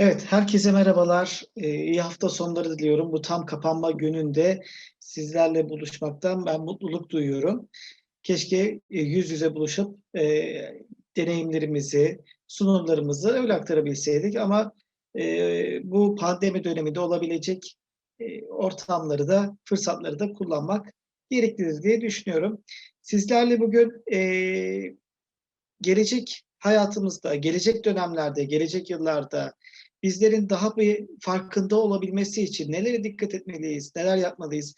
Evet, herkese merhabalar. Ee, iyi hafta sonları diliyorum. Bu tam kapanma gününde sizlerle buluşmaktan ben mutluluk duyuyorum. Keşke e, yüz yüze buluşup e, deneyimlerimizi, sunumlarımızı öyle aktarabilseydik ama e, bu pandemi döneminde olabilecek e, ortamları da, fırsatları da kullanmak gereklidir diye düşünüyorum. Sizlerle bugün e, gelecek hayatımızda, gelecek dönemlerde, gelecek yıllarda bizlerin daha bir farkında olabilmesi için nelere dikkat etmeliyiz, neler yapmalıyız?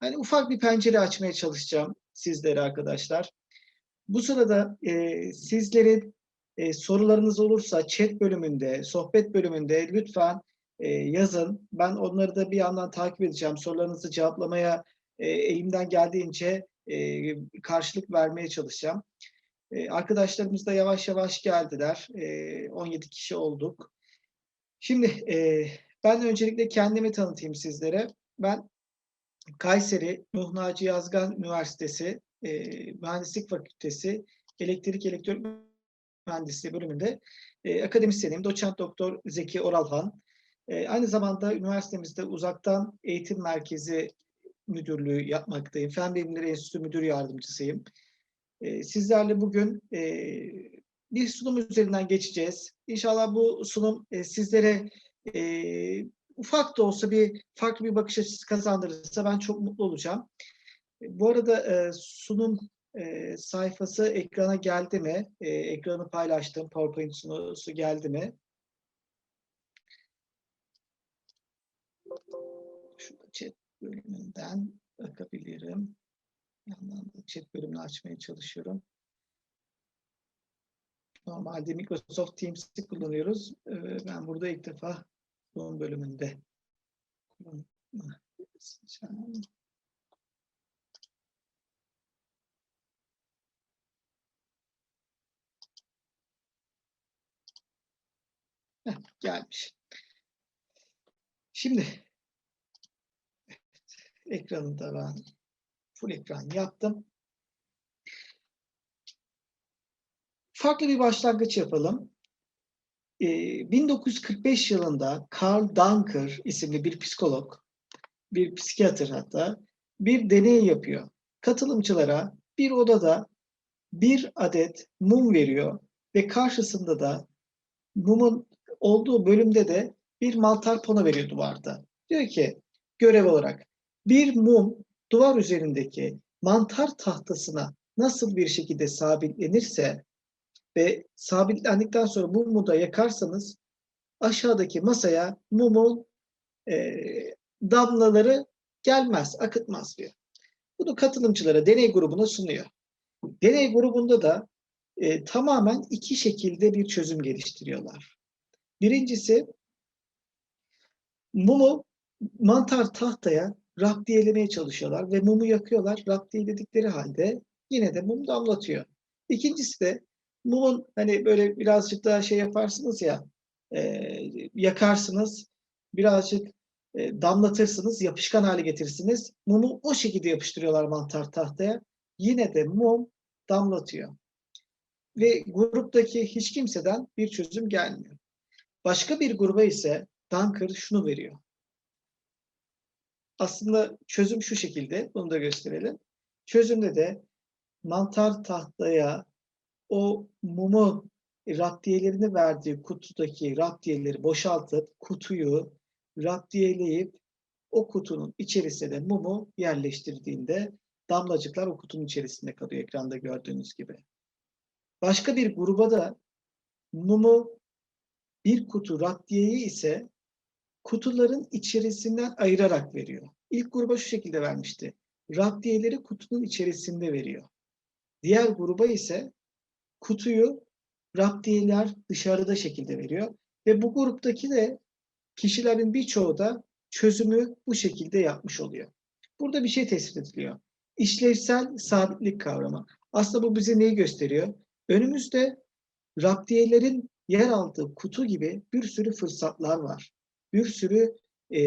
Hani ufak bir pencere açmaya çalışacağım sizlere arkadaşlar. Bu sırada e, sizlerin e, sorularınız olursa chat bölümünde, sohbet bölümünde lütfen e, yazın. Ben onları da bir yandan takip edeceğim. Sorularınızı cevaplamaya e, elimden geldiğince e, karşılık vermeye çalışacağım. E, arkadaşlarımız da yavaş yavaş geldiler. E, 17 kişi olduk. Şimdi e, ben öncelikle kendimi tanıtayım sizlere. Ben Kayseri Nuh Naci Yazgan Üniversitesi e, Mühendislik Fakültesi Elektrik Elektronik Mühendisliği bölümünde e, akademisyenim. Doçent Doktor Zeki Oralhan. E, aynı zamanda üniversitemizde uzaktan eğitim merkezi müdürlüğü yapmaktayım. Fen Bilimleri Enstitüsü Müdür Yardımcısıyım. E, sizlerle bugün e, bir sunum üzerinden geçeceğiz. İnşallah bu sunum e, sizlere e, ufak da olsa bir farklı bir bakış açısı kazandırırsa ben çok mutlu olacağım. E, bu arada e, sunum e, sayfası ekrana geldi mi? E, ekranı paylaştım. PowerPoint sunusu geldi mi? Şurada chat bölümünden bakabilirim. Yandan da chat bölümünü açmaya çalışıyorum. Normalde Microsoft Teams'i kullanıyoruz. Ee, Ben burada ilk defa son bölümünde gelmiş. Şimdi ekranı da ben full ekran yaptım. Farklı bir başlangıç yapalım. Ee, 1945 yılında Karl Dunker isimli bir psikolog, bir psikiyatr hatta bir deney yapıyor. Katılımcılara bir odada bir adet mum veriyor ve karşısında da mumun olduğu bölümde de bir mantar pano veriyor duvarda. Diyor ki görev olarak bir mum duvar üzerindeki mantar tahtasına nasıl bir şekilde sabitlenirse ve sabitlendikten sonra mumu da yakarsanız aşağıdaki masaya mumun e, damlaları gelmez, akıtmaz diyor. Bunu katılımcılara, deney grubuna sunuyor. Deney grubunda da e, tamamen iki şekilde bir çözüm geliştiriyorlar. Birincisi mumu mantar tahtaya raptiyelemeye çalışıyorlar ve mumu yakıyorlar. Raptiyeledikleri halde yine de mum damlatıyor. İkincisi de mumun hani böyle birazcık daha şey yaparsınız ya e, yakarsınız birazcık e, damlatırsınız yapışkan hale getirirsiniz mumu o şekilde yapıştırıyorlar mantar tahtaya yine de mum damlatıyor ve gruptaki hiç kimseden bir çözüm gelmiyor. Başka bir gruba ise Dunker şunu veriyor. Aslında çözüm şu şekilde, bunu da gösterelim. Çözümde de mantar tahtaya o mumu raptiyelerini verdiği kutudaki raptiyeleri boşaltıp kutuyu raptiyeleyip o kutunun içerisine de mumu yerleştirdiğinde damlacıklar o kutunun içerisinde kalıyor ekranda gördüğünüz gibi. Başka bir gruba da mumu bir kutu raptiyeyi ise kutuların içerisinden ayırarak veriyor. İlk gruba şu şekilde vermişti. Raptiyeleri kutunun içerisinde veriyor. Diğer gruba ise kutuyu raptiyeler dışarıda şekilde veriyor. Ve bu gruptaki de kişilerin birçoğu da çözümü bu şekilde yapmış oluyor. Burada bir şey tespit ediliyor. İşlevsel sabitlik kavramı. Aslında bu bize neyi gösteriyor? Önümüzde raptiyelerin yer aldığı kutu gibi bir sürü fırsatlar var. Bir sürü e,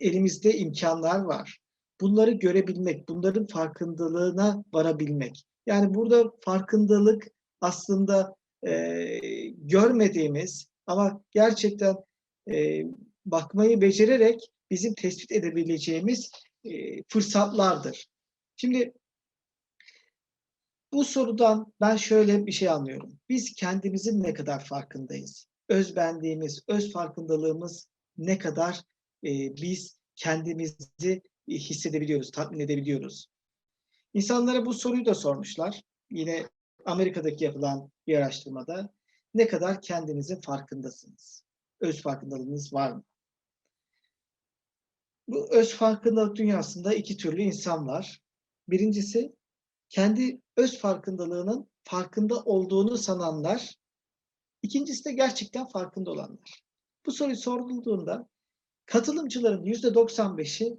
elimizde imkanlar var. Bunları görebilmek, bunların farkındalığına varabilmek. Yani burada farkındalık aslında e, görmediğimiz Ama gerçekten e, bakmayı becererek bizim tespit edebileceğimiz e, fırsatlardır. Şimdi bu sorudan ben şöyle bir şey anlıyorum. Biz kendimizin ne kadar farkındayız? Özbenliğimiz, öz farkındalığımız ne kadar e, biz kendimizi hissedebiliyoruz, tatmin edebiliyoruz? İnsanlara bu soruyu da sormuşlar. Yine Amerika'daki yapılan bir araştırmada ne kadar kendinizin farkındasınız? Öz farkındalığınız var mı? Bu öz farkındalık dünyasında iki türlü insan var. Birincisi kendi öz farkındalığının farkında olduğunu sananlar. İkincisi de gerçekten farkında olanlar. Bu soruyu sorulduğunda katılımcıların yüzde 95'i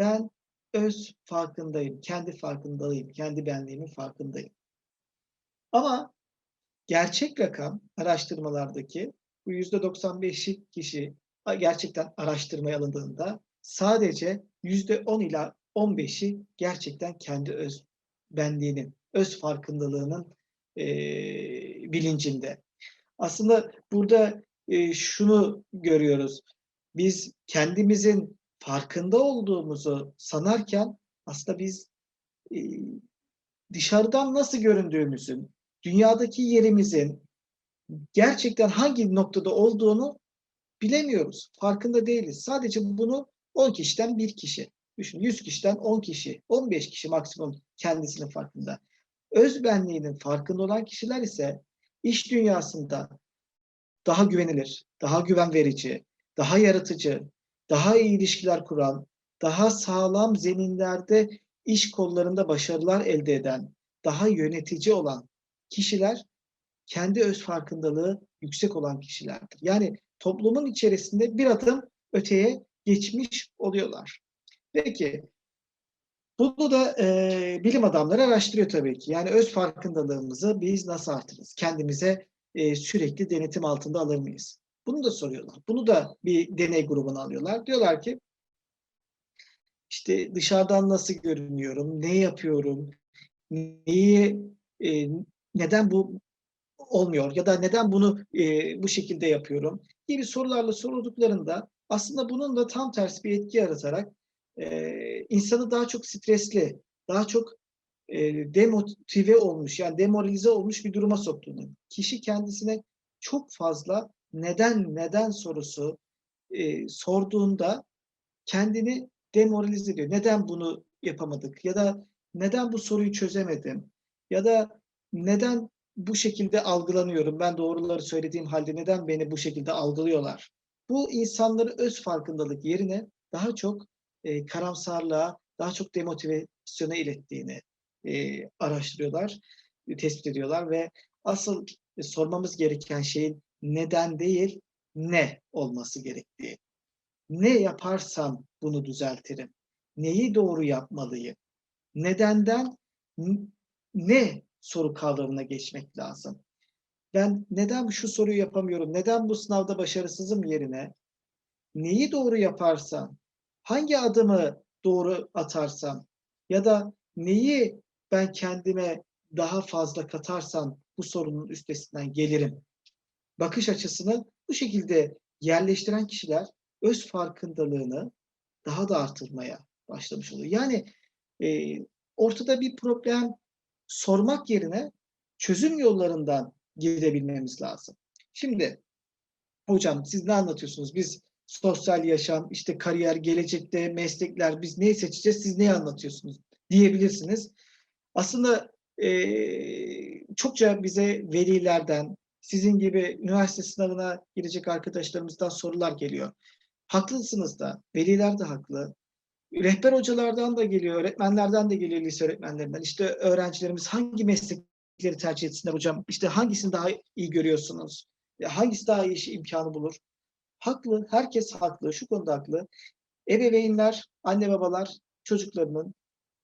ben öz farkındayım, kendi farkındalıyım, kendi benliğimin farkındayım. Ama gerçek rakam araştırmalardaki bu yüzde 95'i kişi gerçekten araştırmaya alındığında sadece yüzde 10 ila 15'i gerçekten kendi öz benliğinin, öz farkındalığının e, bilincinde. Aslında burada e, şunu görüyoruz. Biz kendimizin farkında olduğumuzu sanarken aslında biz e, dışarıdan nasıl göründüğümüzün, dünyadaki yerimizin gerçekten hangi noktada olduğunu bilemiyoruz. Farkında değiliz. Sadece bunu 10 kişiden bir kişi. Düşün 100 kişiden 10 kişi, 15 kişi maksimum kendisinin farkında. Öz benliğinin farkında olan kişiler ise iş dünyasında daha güvenilir, daha güven verici, daha yaratıcı, daha iyi ilişkiler kuran, daha sağlam zeminlerde iş kollarında başarılar elde eden, daha yönetici olan kişiler kendi öz farkındalığı yüksek olan kişilerdir. Yani toplumun içerisinde bir adım öteye geçmiş oluyorlar. Peki, bunu da e, bilim adamları araştırıyor tabii ki. Yani öz farkındalığımızı biz nasıl artırırız? Kendimize e, sürekli denetim altında alır mıyız? Bunu da soruyorlar. Bunu da bir deney grubuna alıyorlar. Diyorlar ki işte dışarıdan nasıl görünüyorum, ne yapıyorum, neyi, e, neden bu olmuyor ya da neden bunu e, bu şekilde yapıyorum gibi sorularla sorulduklarında aslında bunun da tam tersi bir etki yaratarak e, insanı daha çok stresli, daha çok e, demotive olmuş yani demoralize olmuş bir duruma soktuğunu, kişi kendisine çok fazla neden neden sorusu e, sorduğunda kendini demoralize ediyor. Neden bunu yapamadık? Ya da neden bu soruyu çözemedim? Ya da neden bu şekilde algılanıyorum? Ben doğruları söylediğim halde neden beni bu şekilde algılıyorlar? Bu insanları öz farkındalık yerine daha çok e, karamsarlığa, daha çok demotivasyona ilettiğini e, araştırıyorlar, tespit ediyorlar ve asıl e, sormamız gereken şeyin neden değil, ne olması gerektiği. Ne yaparsam bunu düzeltirim. Neyi doğru yapmalıyım? Nedenden ne soru kavramına geçmek lazım. Ben neden şu soruyu yapamıyorum, neden bu sınavda başarısızım yerine neyi doğru yaparsam, hangi adımı doğru atarsam ya da neyi ben kendime daha fazla katarsam bu sorunun üstesinden gelirim. Bakış açısını bu şekilde yerleştiren kişiler öz farkındalığını daha da artırmaya başlamış oluyor. Yani e, ortada bir problem sormak yerine çözüm yollarından gidebilmemiz lazım. Şimdi hocam siz ne anlatıyorsunuz? Biz sosyal yaşam, işte kariyer, gelecekte meslekler biz neyi seçeceğiz? Siz neyi anlatıyorsunuz? Diyebilirsiniz. Aslında e, çokça bize velilerden, sizin gibi üniversite sınavına girecek arkadaşlarımızdan sorular geliyor. Haklısınız da, veliler de haklı. Rehber hocalardan da geliyor, öğretmenlerden de geliyor, lise öğretmenlerinden. İşte öğrencilerimiz hangi meslekleri tercih etsinler hocam? İşte hangisini daha iyi görüyorsunuz? Hangisi daha iyi iş imkanı bulur? Haklı, herkes haklı, şu konuda haklı. Ebeveynler, anne babalar çocuklarının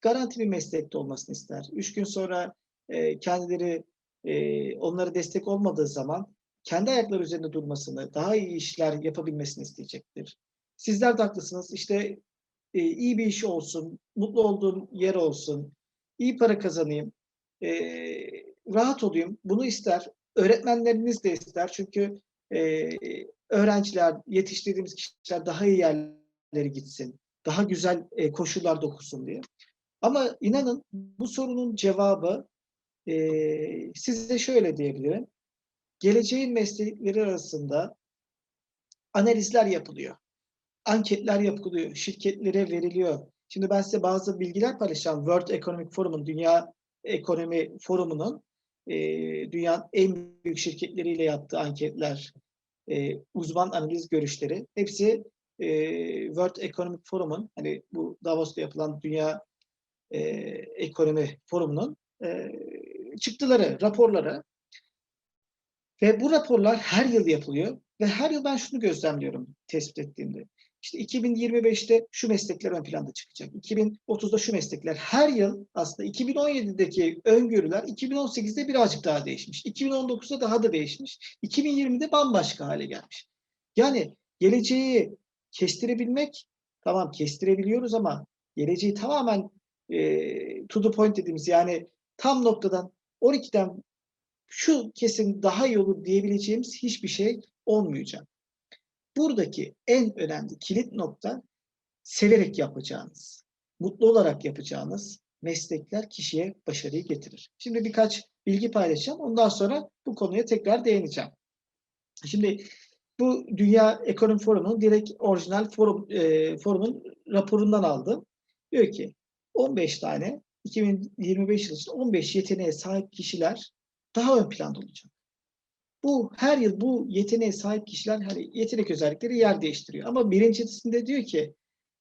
garanti bir meslekte olmasını ister. Üç gün sonra kendileri e, onlara destek olmadığı zaman kendi ayakları üzerinde durmasını, daha iyi işler yapabilmesini isteyecektir. Sizler de haklısınız. İşte e, iyi bir iş olsun, mutlu olduğum yer olsun, iyi para kazanayım, e, rahat olayım. Bunu ister. Öğretmenleriniz de ister. Çünkü e, öğrenciler, yetiştirdiğimiz kişiler daha iyi yerlere gitsin, daha güzel e, koşullarda okusun diye. Ama inanın bu sorunun cevabı e, size şöyle diyebilirim. Geleceğin meslekleri arasında analizler yapılıyor. Anketler yapılıyor, şirketlere veriliyor. Şimdi ben size bazı bilgiler paylaşacağım. World Economic Forum'un, Dünya Ekonomi Forumu'nun e, dünyanın en büyük şirketleriyle yaptığı anketler, e, uzman analiz görüşleri hepsi e, World Economic Forum'un hani bu Davos'ta yapılan Dünya e, Ekonomi Forumu'nun e, çıktıları, raporları ve bu raporlar her yıl yapılıyor ve her yıl ben şunu gözlemliyorum tespit ettiğimde. İşte 2025'te şu meslekler ön planda çıkacak. 2030'da şu meslekler. Her yıl aslında 2017'deki öngörüler 2018'de birazcık daha değişmiş. 2019'da daha da değişmiş. 2020'de bambaşka hale gelmiş. Yani geleceği kestirebilmek tamam kestirebiliyoruz ama geleceği tamamen e, to the point dediğimiz yani tam noktadan 12'den şu kesin daha iyi olur diyebileceğimiz hiçbir şey olmayacak. Buradaki en önemli kilit nokta severek yapacağınız, mutlu olarak yapacağınız meslekler kişiye başarıyı getirir. Şimdi birkaç bilgi paylaşacağım. Ondan sonra bu konuya tekrar değineceğim. Şimdi bu Dünya Ekonomi Forumu'nun direkt orijinal forum, e, forumun raporundan aldım. Diyor ki 15 tane 2025 yılı 15 yeteneğe sahip kişiler daha ön planda olacak. Bu her yıl bu yeteneğe sahip kişiler hani yetenek özellikleri yer değiştiriyor. Ama birincisinde diyor ki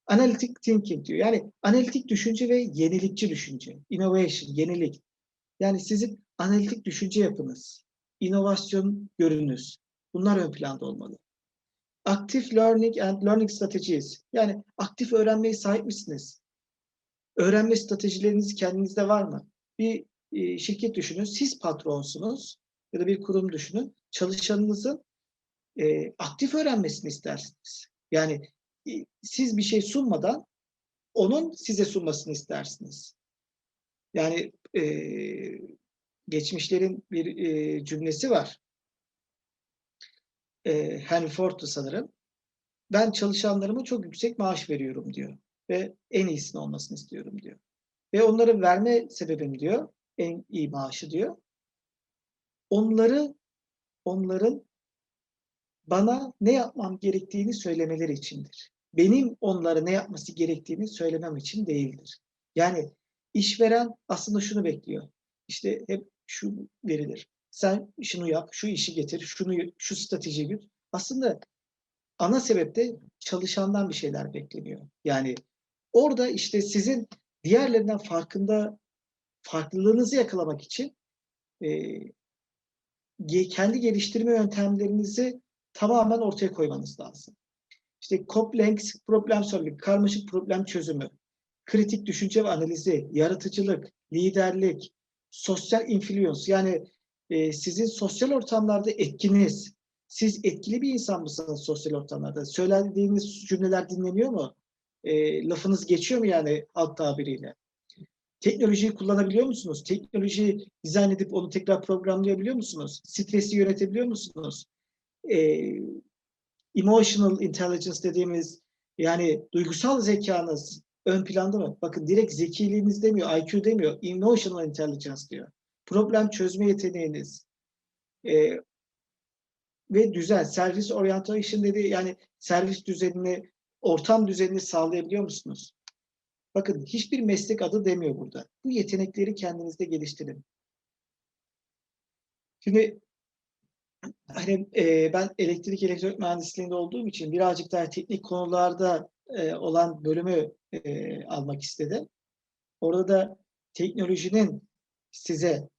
analitik thinking diyor. Yani analitik düşünce ve yenilikçi düşünce. Innovation, yenilik. Yani sizin analitik düşünce yapınız, inovasyon görünüz. Bunlar ön planda olmalı. Active learning and learning strategies. Yani aktif öğrenmeye sahip misiniz? Öğrenme stratejileriniz kendinizde var mı? Bir e, şirket düşünün, siz patronsunuz ya da bir kurum düşünün, çalışanınızın e, aktif öğrenmesini istersiniz. Yani e, siz bir şey sunmadan onun size sunmasını istersiniz. Yani e, geçmişlerin bir e, cümlesi var. E, Henry Ford'tu sanırım. Ben çalışanlarıma çok yüksek maaş veriyorum diyor. Ve en iyisini olmasını istiyorum diyor. Ve onları verme sebebim diyor, en iyi maaşı diyor onları onların bana ne yapmam gerektiğini söylemeleri içindir. Benim onlara ne yapması gerektiğini söylemem için değildir. Yani işveren aslında şunu bekliyor. İşte hep şu verilir. Sen şunu yap, şu işi getir, şunu şu strateji güt. Aslında ana sebep de çalışandan bir şeyler bekleniyor. Yani orada işte sizin diğerlerinden farkında farklılığınızı yakalamak için e, kendi geliştirme yöntemlerinizi tamamen ortaya koymanız lazım. İşte complex problem solving, karmaşık problem çözümü, kritik düşünce ve analizi, yaratıcılık, liderlik, sosyal influence yani e, sizin sosyal ortamlarda etkiniz, siz etkili bir insan mısınız sosyal ortamlarda? Söylediğiniz cümleler dinleniyor mu? E, lafınız geçiyor mu yani alt tabiriyle? Teknolojiyi kullanabiliyor musunuz? Teknolojiyi dizayn edip onu tekrar programlayabiliyor musunuz? Stresi yönetebiliyor musunuz? Ee, emotional intelligence dediğimiz yani duygusal zekanız ön planda mı? Bakın direkt zekiliğiniz demiyor, IQ demiyor. Emotional intelligence diyor. Problem çözme yeteneğiniz. Ee, ve düzen, servis orientation dedi yani servis düzenini, ortam düzenini sağlayabiliyor musunuz? Bakın hiçbir meslek adı demiyor burada. Bu yetenekleri kendinizde geliştirin. Şimdi hani e, ben elektrik elektronik mühendisliğinde olduğum için birazcık daha teknik konularda e, olan bölümü e, almak istedim. Orada da teknolojinin size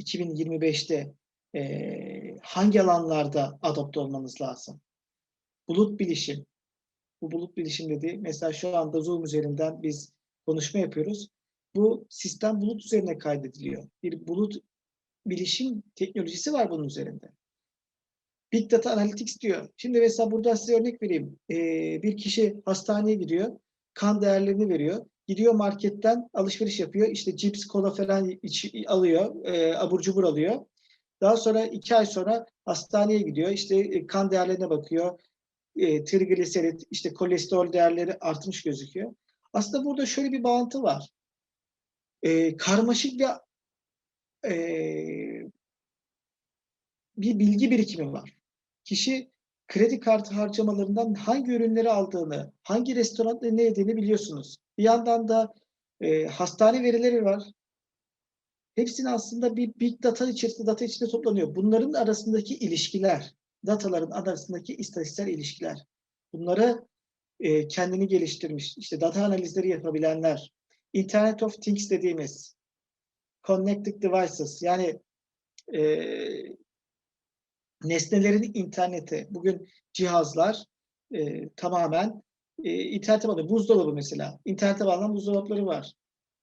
2025'te e, hangi alanlarda adapte olmanız lazım? Bulut bilişim. Bu bulut bilişim dedi. Mesela şu anda Zoom üzerinden biz konuşma yapıyoruz. Bu sistem bulut üzerine kaydediliyor. Bir bulut bilişim teknolojisi var bunun üzerinde. Big Data Analytics diyor. Şimdi mesela burada size örnek vereyim. Ee, bir kişi hastaneye gidiyor. Kan değerlerini veriyor. Gidiyor marketten alışveriş yapıyor. İşte cips, kola falan iç, alıyor. E, abur cubur alıyor. Daha sonra iki ay sonra hastaneye gidiyor. İşte e, kan değerlerine bakıyor. E, trigliserit, işte kolesterol değerleri artmış gözüküyor. Aslında burada şöyle bir bağıntı var. E, karmaşık bir e, bir bilgi birikimi var. Kişi kredi kartı harcamalarından hangi ürünleri aldığını, hangi restoranda ne yediğini biliyorsunuz. Bir yandan da e, hastane verileri var. Hepsini aslında bir big data içerisinde, data içinde toplanıyor. Bunların arasındaki ilişkiler, dataların arasındaki istatistiksel ilişkiler. Bunları e, kendini geliştirmiş, işte data analizleri yapabilenler, Internet of Things dediğimiz connected devices yani e, nesnelerin interneti. Bugün cihazlar e, tamamen e, internete bağlı. Buzdolabı mesela. İnternete bağlanan buzdolapları var.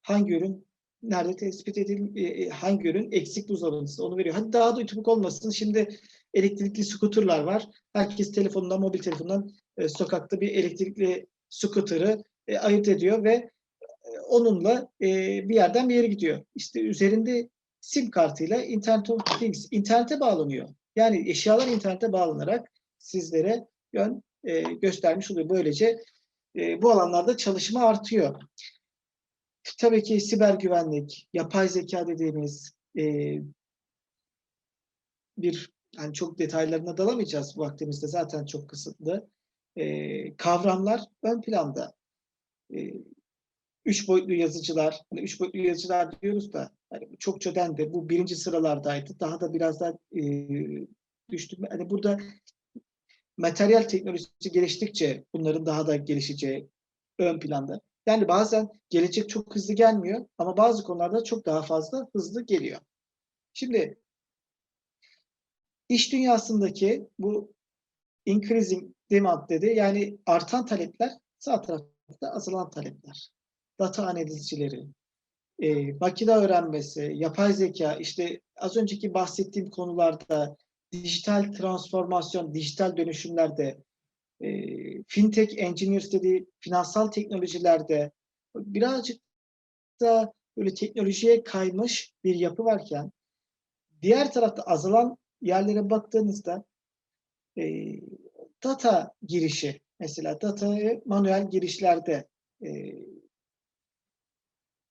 Hangi ürün nerede tespit edil e, hangi ürün eksik buzdolabında onu veriyor. Hadi daha da ütübük olmasın. Şimdi elektrikli skuterlar var. Herkes telefonundan, mobil telefonundan e, sokakta bir elektrikli skuterı e, ayırt ediyor ve e, onunla e, bir yerden bir yere gidiyor. İşte üzerinde sim kartıyla Internet of Things, internete bağlanıyor. Yani eşyalar internete bağlanarak sizlere yön e, göstermiş oluyor. Böylece e, bu alanlarda çalışma artıyor. Tabii ki siber güvenlik, yapay zeka dediğimiz e, bir yani çok detaylarına dalamayacağız vaktimizde zaten çok kısıtlı. E, kavramlar ön planda. E, üç boyutlu yazıcılar, hani üç boyutlu yazıcılar diyoruz da hani çokça dendi. Bu birinci sıralardaydı. Daha da biraz daha e, düştü. Hani burada materyal teknolojisi geliştikçe bunların daha da gelişeceği ön planda. Yani bazen gelecek çok hızlı gelmiyor ama bazı konularda çok daha fazla hızlı geliyor. Şimdi iş dünyasındaki bu increasing demand dedi. Yani artan talepler sağ tarafta azalan talepler. Data analizcileri, e, makine öğrenmesi, yapay zeka, işte az önceki bahsettiğim konularda dijital transformasyon, dijital dönüşümlerde, e, fintech engineers dediği finansal teknolojilerde birazcık da böyle teknolojiye kaymış bir yapı varken diğer tarafta azalan yerlere baktığınızda e, data girişi mesela data manuel girişlerde e,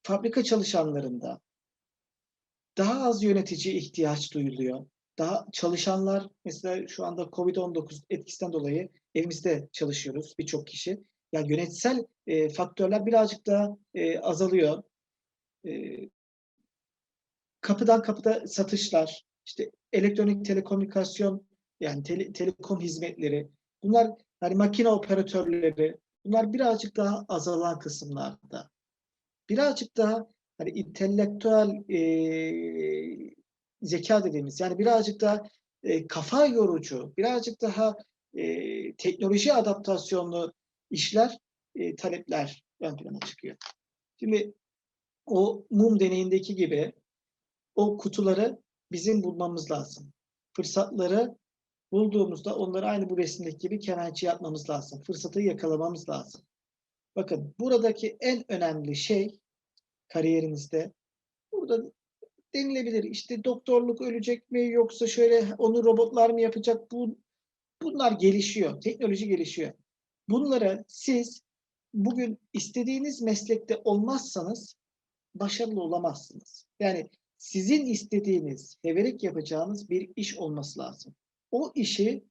fabrika çalışanlarında daha az yönetici ihtiyaç duyuluyor. Daha çalışanlar mesela şu anda Covid-19 etkisinden dolayı evimizde çalışıyoruz birçok kişi. Yani yönetsel e, faktörler birazcık daha e, azalıyor. E, kapıdan kapıda satışlar, işte elektronik telekomünikasyon yani tele, telekom hizmetleri, bunlar hani makine operatörleri, bunlar birazcık daha azalan kısımlarda. Birazcık daha hani intelektüel e, zeka dediğimiz yani birazcık daha e, kafa yorucu, birazcık daha e, teknoloji adaptasyonlu işler, e, talepler ön plana çıkıyor. Şimdi o mum deneyindeki gibi o kutuları bizim bulmamız lazım. Fırsatları bulduğumuzda onları aynı bu resimdeki gibi kemençe yapmamız lazım. Fırsatı yakalamamız lazım. Bakın buradaki en önemli şey kariyerinizde burada denilebilir. İşte doktorluk ölecek mi yoksa şöyle onu robotlar mı yapacak? Bu bunlar gelişiyor. Teknoloji gelişiyor. Bunlara siz bugün istediğiniz meslekte olmazsanız başarılı olamazsınız. Yani sizin istediğiniz, severek yapacağınız bir iş olması lazım. O işi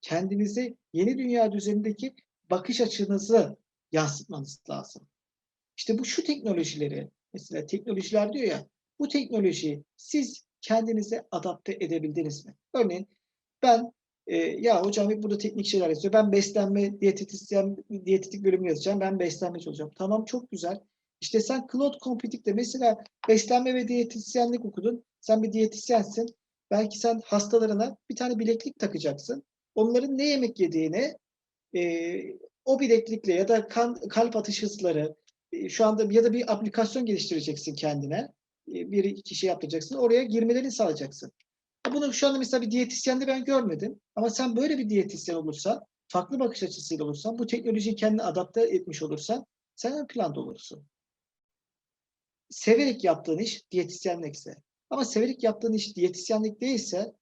kendinize yeni dünya düzenindeki bakış açınızı yansıtmanız lazım. İşte bu şu teknolojileri, mesela teknolojiler diyor ya, bu teknolojiyi siz kendinize adapte edebildiniz mi? Örneğin ben e, ya hocam burada teknik şeyler yazıyor. Ben beslenme, diyetetisyen, diyetetik bölümü yazacağım. Ben beslenmeci olacağım. Tamam çok güzel. İşte sen Cloud Computing'de mesela beslenme ve diyetisyenlik okudun. Sen bir diyetisyensin. Belki sen hastalarına bir tane bileklik takacaksın. Onların ne yemek yediğini e, o bileklikle ya da kan, kalp atış hızları e, şu anda ya da bir aplikasyon geliştireceksin kendine. E, bir kişi yapacaksın. Oraya girmelerini sağlayacaksın. Bunu şu anda mesela bir diyetisyende ben görmedim. Ama sen böyle bir diyetisyen olursan, farklı bakış açısıyla olursan, bu teknolojiyi kendine adapte etmiş olursan sen ön planda olursun. Severek yaptığın iş diyetisyenlikse. Ama severek yaptığın iş diyetisyenlik değilse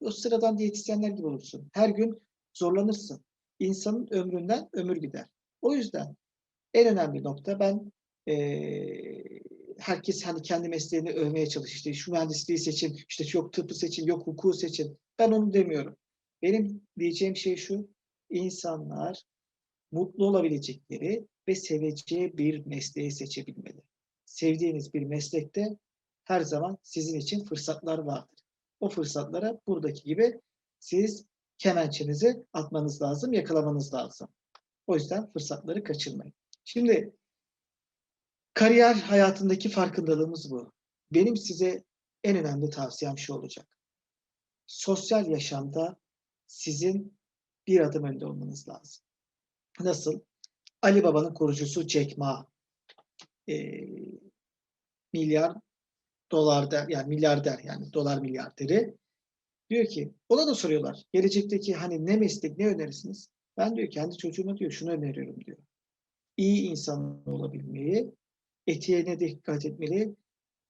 o sıradan diyetisyenler gibi olursun. Her gün zorlanırsın. İnsanın ömründen ömür gider. O yüzden en önemli nokta ben eee, herkes hani kendi mesleğini övmeye çalışır. İşte şu mühendisliği seçin, işte yok tıbbı seçin, yok hukuku seçin. Ben onu demiyorum. Benim diyeceğim şey şu. insanlar mutlu olabilecekleri ve seveceği bir mesleği seçebilmeli. Sevdiğiniz bir meslekte her zaman sizin için fırsatlar vardır. O fırsatlara buradaki gibi siz kemençenizi atmanız lazım, yakalamanız lazım. O yüzden fırsatları kaçırmayın. Şimdi kariyer hayatındaki farkındalığımız bu. Benim size en önemli tavsiyem şu olacak. Sosyal yaşamda sizin bir adım önde olmanız lazım. Nasıl? Ali Baba'nın kurucusu Jack Ma e, milyar dolarda yani milyarder yani dolar milyarderi diyor ki ona da soruyorlar gelecekteki hani ne meslek ne önerirsiniz? Ben diyor kendi çocuğuma diyor şunu öneriyorum diyor. İyi insan olabilmeyi, etiğine dikkat etmeli,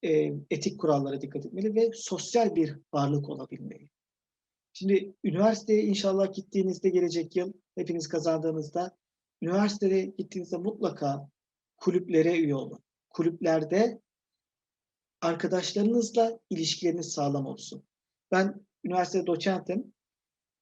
e, etik kurallara dikkat etmeli ve sosyal bir varlık olabilmeli. Şimdi üniversiteye inşallah gittiğinizde gelecek yıl hepiniz kazandığınızda üniversiteye gittiğinizde mutlaka kulüplere üye olun. Kulüplerde arkadaşlarınızla ilişkileriniz sağlam olsun. Ben üniversitede doçentim.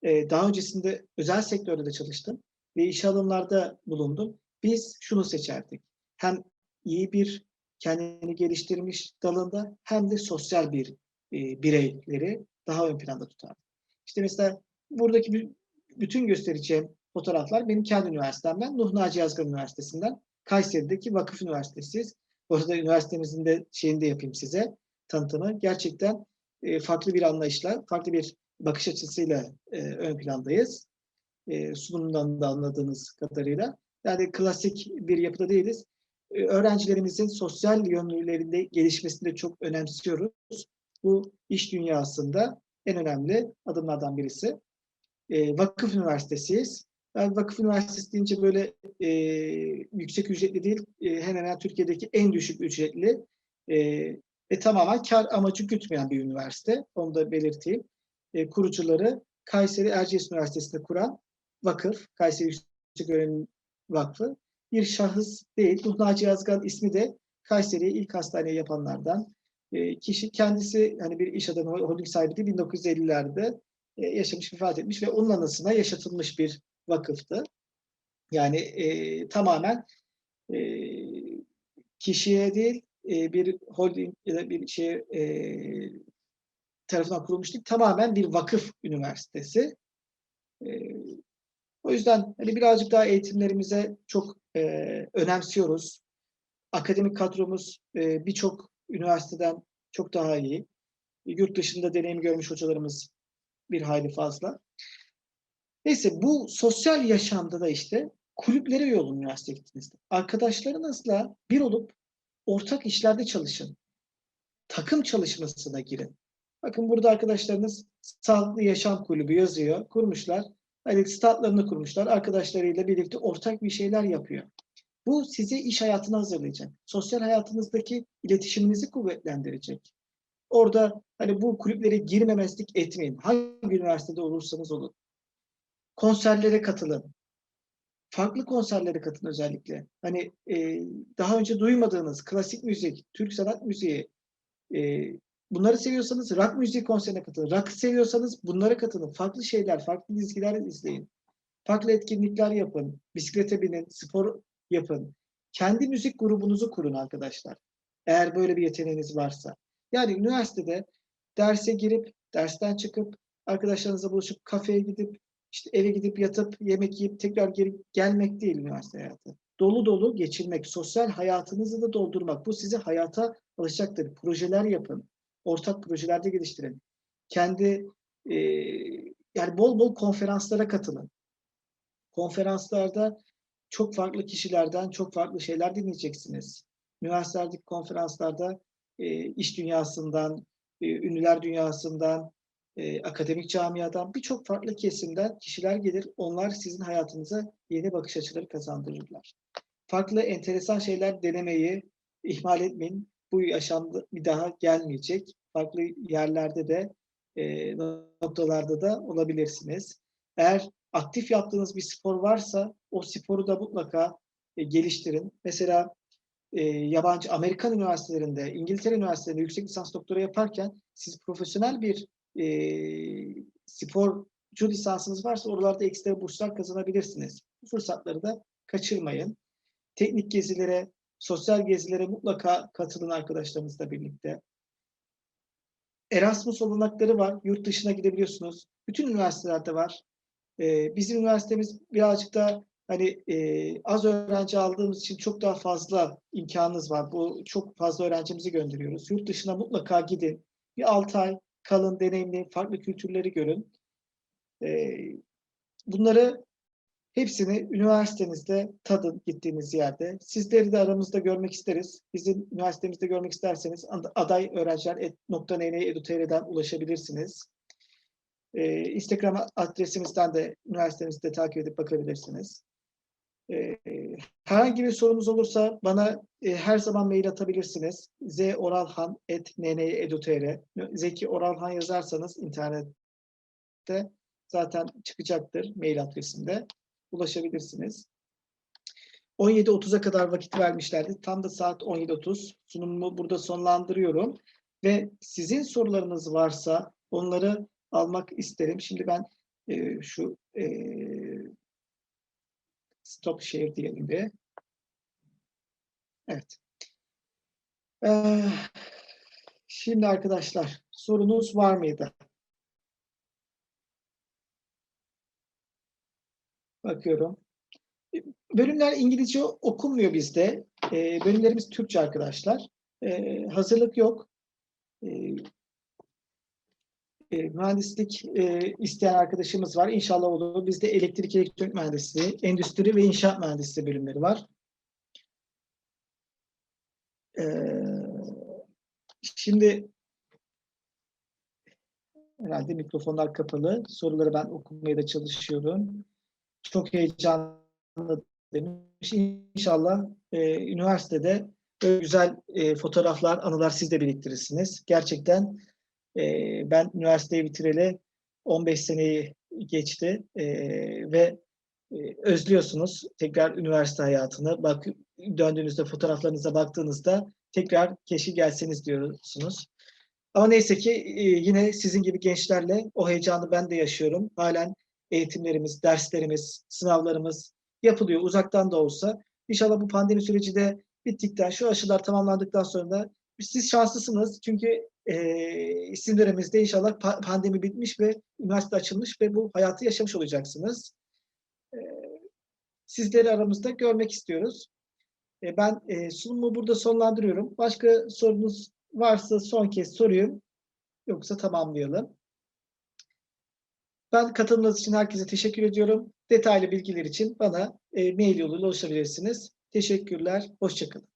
Ee, daha öncesinde özel sektörde de çalıştım ve iş alımlarda bulundum. Biz şunu seçerdik. Hem iyi bir kendini geliştirmiş dalında hem de sosyal bir e, bireyleri daha ön planda tutardık. İşte mesela buradaki bütün göstereceğim fotoğraflar benim kendi üniversitemden, Nuh Naci Yazgan Üniversitesi'nden, Kayseri'deki Vakıf Üniversitesi. Bu arada üniversitemizin de şeyini de yapayım size, tanıtımı. Gerçekten e, farklı bir anlayışla, farklı bir bakış açısıyla e, ön plandayız. E, sunumdan da anladığınız kadarıyla. Yani klasik bir yapıda değiliz. E, öğrencilerimizin sosyal yönlerinde gelişmesini de çok önemsiyoruz. Bu iş dünyasında en önemli adımlardan birisi. E, vakıf Üniversitesi'yiz. Ben Vakıf Üniversitesi deyince böyle e, yüksek ücretli değil, e, hemen hemen Türkiye'deki en düşük ücretli e, ve tamamen kar amacı gütmeyen bir üniversite. Onu da belirteyim. E, kurucuları Kayseri Erciyes Üniversitesi'nde kuran vakıf, Kayseri Yüksek Öğrenim Vakfı. Bir şahıs değil, Nuh Naci Yazgan ismi de Kayseri'ye ilk hastaneyi yapanlardan. E, kişi kendisi hani bir iş adamı, holding sahibi değil, 1950'lerde e, yaşamış, vefat etmiş ve onun anısına yaşatılmış bir vakıftı. Yani e, tamamen e, kişiye değil e, bir holding ya da bir şey e, tarafından kurulmuş değil, tamamen bir vakıf üniversitesi. E, o yüzden hani birazcık daha eğitimlerimize çok e, önemsiyoruz. Akademik kadromuz e, birçok üniversiteden çok daha iyi. Yurt dışında deneyim görmüş hocalarımız bir hayli fazla. Neyse bu sosyal yaşamda da işte kulüplere üye olun üniversiteye gittiğinizde. Arkadaşlarınızla bir olup ortak işlerde çalışın. Takım çalışmasına girin. Bakın burada arkadaşlarınız Sağlıklı Yaşam Kulübü yazıyor. Kurmuşlar. Hani statlarını kurmuşlar. Arkadaşlarıyla birlikte ortak bir şeyler yapıyor. Bu sizi iş hayatına hazırlayacak. Sosyal hayatınızdaki iletişiminizi kuvvetlendirecek. Orada hani bu kulüplere girmemezlik etmeyin. Hangi üniversitede olursanız olun. Konserlere katılın. Farklı konserlere katılın özellikle. Hani e, daha önce duymadığınız klasik müzik, Türk sanat müziği, e, bunları seviyorsanız rock müziği konserine katılın. Rock seviyorsanız bunlara katılın. Farklı şeyler, farklı dizgiler izleyin. Farklı etkinlikler yapın. Bisiklete binin, spor yapın. Kendi müzik grubunuzu kurun arkadaşlar. Eğer böyle bir yeteneğiniz varsa. Yani üniversitede derse girip, dersten çıkıp, arkadaşlarınızla buluşup kafeye gidip, işte eve gidip yatıp, yemek yiyip tekrar geri gelmek değil üniversite hayatı. Dolu dolu geçirmek, sosyal hayatınızı da doldurmak. Bu sizi hayata alışacaktır. Projeler yapın. Ortak projelerde geliştirin. Kendi e, yani bol bol konferanslara katılın. Konferanslarda çok farklı kişilerden çok farklı şeyler dinleyeceksiniz. Üniversitelerdeki konferanslarda e, iş dünyasından, e, ünlüler dünyasından, e, akademik camiadan birçok farklı kesimden kişiler gelir. Onlar sizin hayatınıza yeni bakış açıları kazandırırlar. Farklı enteresan şeyler denemeyi ihmal etmeyin. Bu yaşamda bir daha gelmeyecek. farklı yerlerde de e, noktalarda da olabilirsiniz. Eğer aktif yaptığınız bir spor varsa o sporu da mutlaka e, geliştirin. Mesela e, yabancı Amerikan üniversitelerinde, İngiltere üniversitelerinde yüksek lisans doktora yaparken siz profesyonel bir e, sporcu lisansınız varsa oralarda ekstra burslar kazanabilirsiniz. Bu fırsatları da kaçırmayın. Teknik gezilere, sosyal gezilere mutlaka katılın arkadaşlarınızla birlikte. Erasmus olanakları var. Yurt dışına gidebiliyorsunuz. Bütün üniversitelerde var. Ee, bizim üniversitemiz birazcık da hani e, az öğrenci aldığımız için çok daha fazla imkanınız var. Bu çok fazla öğrencimizi gönderiyoruz. Yurt dışına mutlaka gidin. Bir 6 ay kalın, deneyimleyin, farklı kültürleri görün. Ee, bunları hepsini üniversitenizde tadın gittiğiniz yerde. Sizleri de aramızda görmek isteriz. Bizim üniversitemizde görmek isterseniz aday öğrenciler edu.tr'den ulaşabilirsiniz. Ee, Instagram adresimizden de üniversitemizde takip edip bakabilirsiniz. Ee, herhangi bir sorunuz olursa bana e, her zaman mail atabilirsiniz. zoralhan.nnedu.tr Zeki Oralhan yazarsanız internette zaten çıkacaktır mail adresinde. Ulaşabilirsiniz. 17.30'a kadar vakit vermişlerdi. Tam da saat 17.30. Sunumumu burada sonlandırıyorum. Ve sizin sorularınız varsa onları almak isterim. Şimdi ben e, şu e, stop share diyelim bir. Evet. Ee, şimdi arkadaşlar sorunuz var mıydı? Bakıyorum. Bölümler İngilizce okunmuyor bizde. Ee, bölümlerimiz Türkçe arkadaşlar. Ee, hazırlık yok. Ee, e, mühendislik e, isteyen arkadaşımız var. İnşallah olur. Bizde elektrik elektronik mühendisliği, endüstri ve inşaat mühendisliği bölümleri var. Ee, şimdi herhalde mikrofonlar kapalı. Soruları ben okumaya da çalışıyorum. Çok heyecanlı demiş. İnşallah e, üniversitede böyle güzel e, fotoğraflar, anılar siz de biriktirirsiniz. Gerçekten e, ben üniversiteyi bitireli 15 seneyi geçti e, ve e, özlüyorsunuz tekrar üniversite hayatını. Bak döndüğünüzde fotoğraflarınıza baktığınızda tekrar keşke gelseniz diyorsunuz. Ama neyse ki e, yine sizin gibi gençlerle o heyecanı ben de yaşıyorum. Halen eğitimlerimiz, derslerimiz, sınavlarımız yapılıyor uzaktan da olsa. İnşallah bu pandemi süreci de bittikten, şu aşılar tamamlandıktan sonra da siz şanslısınız çünkü e, sizin inşallah pa pandemi bitmiş ve üniversite açılmış ve bu hayatı yaşamış olacaksınız. E, sizleri aramızda görmek istiyoruz. E, ben e, sunumu burada sonlandırıyorum. Başka sorunuz varsa son kez sorayım. Yoksa tamamlayalım. Ben katılımınız için herkese teşekkür ediyorum. Detaylı bilgiler için bana e, mail yoluyla ulaşabilirsiniz. Teşekkürler, hoşçakalın.